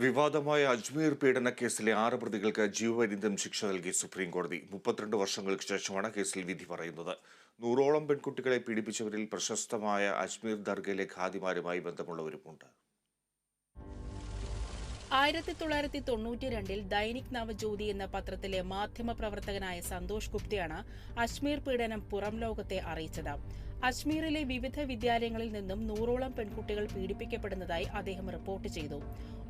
വിവാദമായ അജ്മീർ പീഡന കേസിലെ ആറ് പ്രതികൾക്ക് ജീവപര്യന്തം ശിക്ഷ നൽകി സുപ്രീം കോടതി മുപ്പത്തിരണ്ട് വർഷങ്ങൾക്ക് ശേഷമാണ് കേസിൽ വിധി പറയുന്നത്. നൂറോളം പെൺകുട്ടികളെ പീഡിപ്പിച്ചവരിൽ പ്രശസ്തമായ അജ്മീർ ദർഗയിലെ ഖാദിമാരുമായി ബന്ധമുള്ളവരുമുണ്ട്. ആയിരത്തി തൊള്ളായിരത്തി തൊണ്ണൂറ്റി രണ്ടിൽ ദൈനിക് നവജ്യോതി എന്ന പത്രത്തിലെ മാധ്യമപ്രവർത്തകനായ സന്തോഷ് ഗുപ്തയാണ് അജ്മീർ പീഡനം പുറം ലോകത്തെ അറിയിച്ചത്. അജ്മീറിലെ വിവിധ വിദ്യാലയങ്ങളിൽ നിന്നും നൂറോളം പെൺകുട്ടികൾ പീഡിപ്പിക്കപ്പെടുന്നതായി അദ്ദേഹം റിപ്പോർട്ട് ചെയ്തു.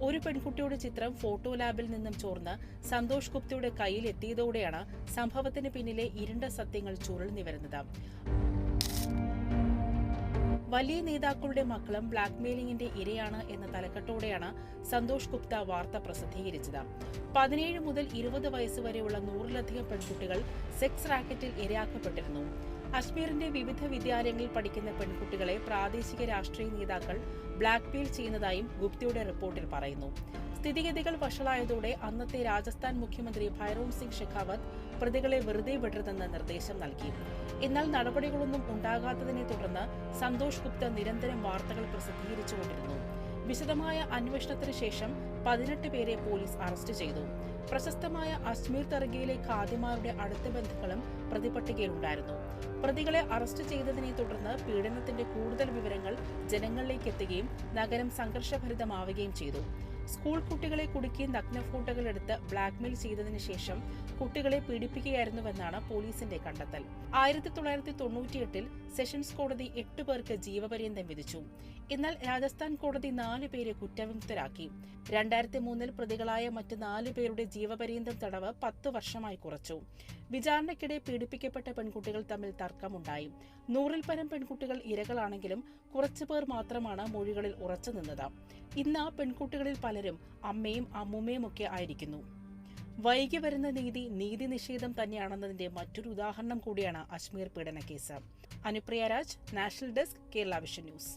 ഒരു പെൺകുട്ടിയുടെ ചിത്രം ഫോട്ടോ ലാബിൽ നിന്നും ചോർന്ന് സന്തോഷ് ഗുപ്തയുടെ കയ്യിൽ എത്തിയതോടെയാണ് സംഭവത്തിന് പിന്നിലെ ഇരുണ്ട സത്യങ്ങൾ ചുരുൾന്നു വരുന്നത് വലിയ നേതാക്കളുടെ മക്കളും ബ്ലാക്ക്മെയിലിംഗിന്റെ ഇരയാണ് എന്ന തലക്കെട്ടോടെയാണ് സന്തോഷ് ഗുപ്ത വാർത്ത പ്രസിദ്ധീകരിച്ചത്. പതിനേഴ് മുതൽ ഇരുപത് വയസ്സ് വരെയുള്ള നൂറിലധികം പെൺകുട്ടികൾ സെക്സ് റാക്കറ്റിൽ ഇരയാക്കപ്പെട്ടിരുന്നു. അജ്മീറിന്റെ വിവിധ വിദ്യാലയങ്ങളിൽ പഠിക്കുന്ന പെൺകുട്ടികളെ പ്രാദേശിക രാഷ്ട്രീയ നേതാക്കൾ ബ്ലാക്ക്മെയിൽ ചെയ്യുന്നതായും ഗുപ്തയുടെ റിപ്പോർട്ടിൽ പറയുന്നു. സ്ഥിതിഗതികൾ വഷളായതോടെ അന്നത്തെ രാജസ്ഥാൻ മുഖ്യമന്ത്രി ഭൈരവ് സിംഗ് ഷെഖാവത്ത് പ്രതികളെ വെറുതെ വിടരുതെന്ന് നിർദ്ദേശം നൽകി. എന്നാൽ നടപടികളൊന്നും ഉണ്ടാകാത്തതിനെ തുടർന്ന് സന്തോഷ് ഗുപ്ത നിരന്തരം വാർത്തകൾ പ്രസിദ്ധീകരിച്ചുകൊണ്ടിരുന്നു. വിശദമായ അന്വേഷണത്തിന് ശേഷം പതിനെട്ട് പേരെ പോലീസ് അറസ്റ്റ് ചെയ്തു. പ്രശസ്തമായ അജ്മീർ തർഗയിലെ ഖാദിമാരുടെ അടുത്ത ബന്ധുക്കളും പ്രതിപട്ടികയിലുണ്ടായിരുന്നു പ്രതികളെ അറസ്റ്റ് ചെയ്തതിനെ തുടർന്ന് പീഡനത്തിന്റെ കൂടുതൽ വിവരങ്ങൾ ജനങ്ങളിലേക്ക് എത്തുകയും നഗരം സംഘർഷഭരിതമാവുകയും ചെയ്തു. സ്കൂൾ കുട്ടികളെ കുടുക്കി നഗ്ന ഫോട്ടോകൾ എടുത്ത് ബ്ലാക്ക്മെയിൽ ചെയ്തതിനു ശേഷം കുട്ടികളെ പീഡിപ്പിക്കുകയായിരുന്നുവെന്നാണ് പോലീസിന്റെ കണ്ടെത്തൽ. ആയിരത്തി തൊള്ളായിരത്തി തൊണ്ണൂറ്റിയെട്ടിൽ സെഷൻസ് കോടതി എട്ട് പേർക്ക് ജീവപര്യന്തം വിധിച്ചു. എന്നാൽ രാജസ്ഥാൻ കോടതി നാല് പേരെ കുറ്റവിമുക്തരാക്കി. രണ്ടായിരത്തി മൂന്നിൽ പ്രതികളായ മറ്റ് നാല് പേരുടെ ജീവപര്യന്തം തടവ് പത്ത് വർഷമായി കുറച്ചു. വിചാരണയ്ക്കിടെ പീഡിപ്പിക്കപ്പെട്ട പെൺകുട്ടികൾ തമ്മിൽ തർക്കമുണ്ടായി. നൂറിൽ പരം പെൺകുട്ടികൾ ഇരകളാണെങ്കിലും കുറച്ചുപേർ മാത്രമാണ് മൊഴികളിൽ ഉറച്ചു നിന്നത്. ഇന്ന് പെൺകുട്ടികളിൽ പലരും അമ്മയും അമ്മുമ്മയും ഒക്കെ ആയിരിക്കുന്നു. വൈകി വരുന്ന നീതി നീതി നിഷേധം തന്നെയാണെന്നതിന്റെ മറ്റൊരു ഉദാഹരണം കൂടിയാണ് അജ്മീർ പീഡന case Anupriya Raj national desk Kerala vision news.